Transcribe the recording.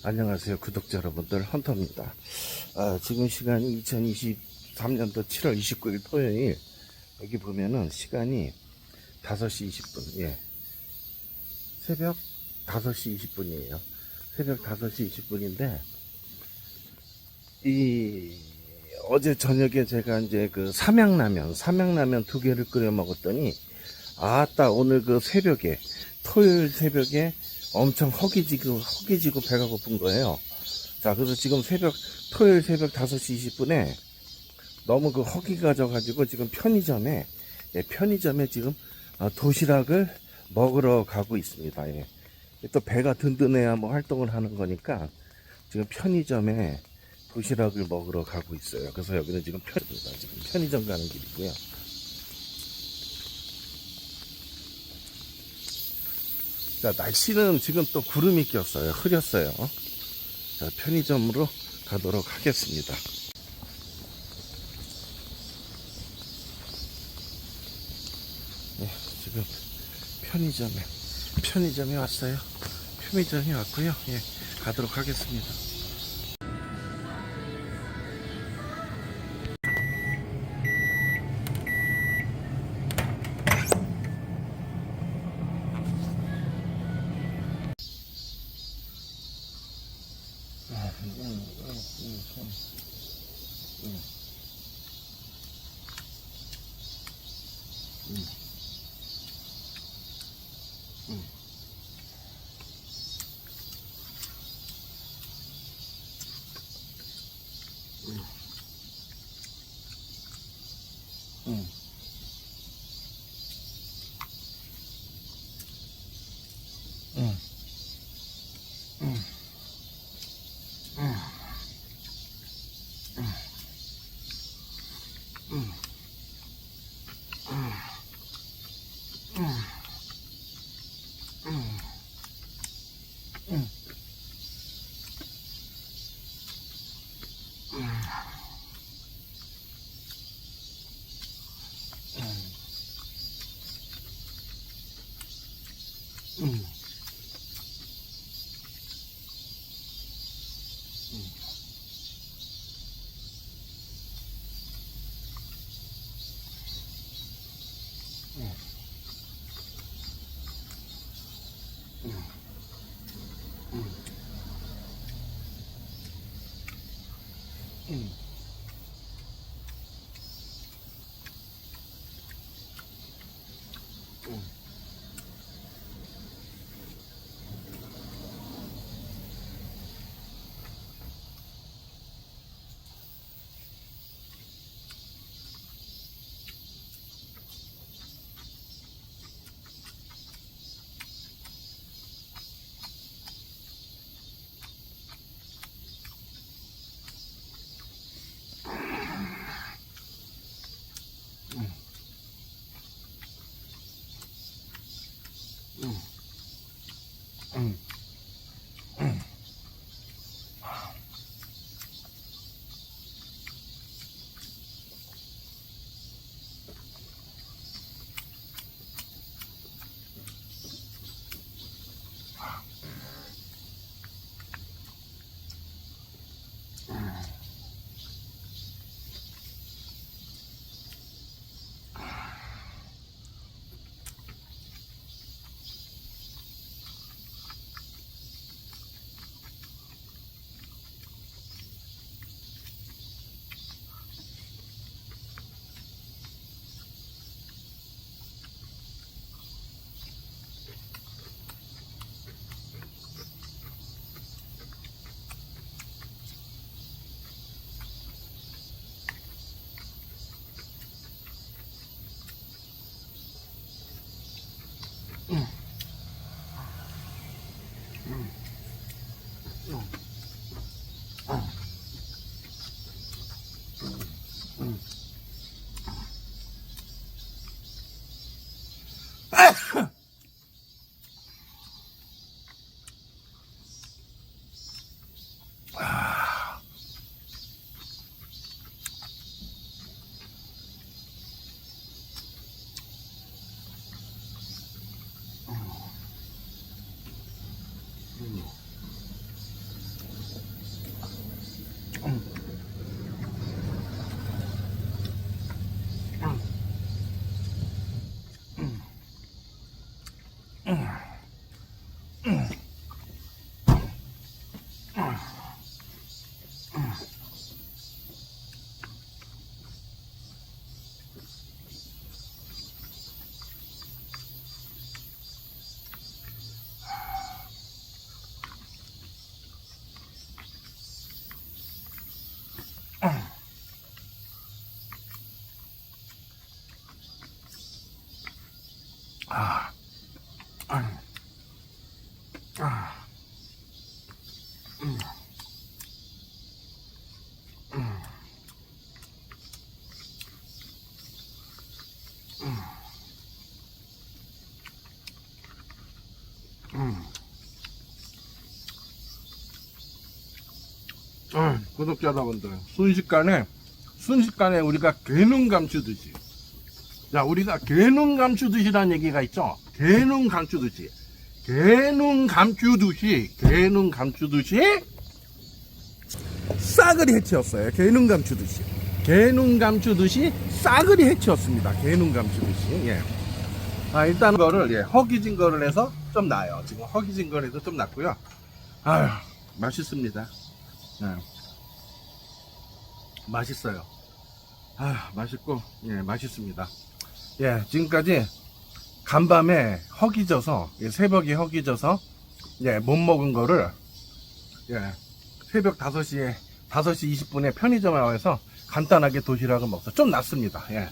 안녕하세요 구독자 여러분들. 헌터입니다. 아, 지금 시간이 2023년도 7월 29일 토요일. 여기 보면은 시간이 5시 20분. 예. 새벽 5시 20분이에요. 새벽 5시 20분인데 이 어제 저녁에 제가 이제 그 삼양라면 삼양라면 두 개를 끓여 먹었더니 아따 오늘 그 새벽에 토요일 새벽에 엄청 허기지고 허기지고 배가 고픈 거예요. 자 그래서 지금 새벽 토요일 새벽 5시 20분에 너무 그 허기가 져가지고 지금 편의점에 예, 편의점에 지금 아, 도시락을 먹으러 가고 있습니다. 예. 또 배가 든든해야 뭐 활동을 하는 거니까 지금 편의점에 도시락을 먹으러 가고 있어요. 그래서 여기는 지금. 지금 편의점 가는 길이고요. 자, 날씨는 지금 또 구름이 꼈어요. 흐렸어요. 자, 편의점으로 가도록 하겠습니다. 네, 지금 편의점에, 편의점에 왔어요. 편의점에 왔고요. 예, 가도록 하겠습니다. 응. Mm. 嗯。嗯。 아, 아, 아, 음, 음, 음, 음. 아, 구독자 여러분들 순식간에 순식간에 우리가 괴능 감추듯이. 자 우리가 개눈 감추듯이라는 얘기가 있죠? 개눈 감추듯이. 개눈 감추듯이 개눈 감추듯이 싸그리 해치웠어요. 개눈 감추듯이. 개눈 감추듯이 싸그리 해치웠습니다. 개눈 감추듯이. 예. 아 일단 거를 예, 허기진 거를 해서 좀 나아요. 지금 허기진 해서 좀 낫고요. 아유 맛있습니다. 네. 맛있어요. 아, 맛있고, 예, 맛있습니다. 예, 지금까지 간밤에 허기져서, 예, 새벽에 허기져서, 예, 못 먹은 거를, 예, 새벽 5시에, 5시 20분에 편의점에 와서 간단하게 도시락을 먹어서 좀 낫습니다. 예.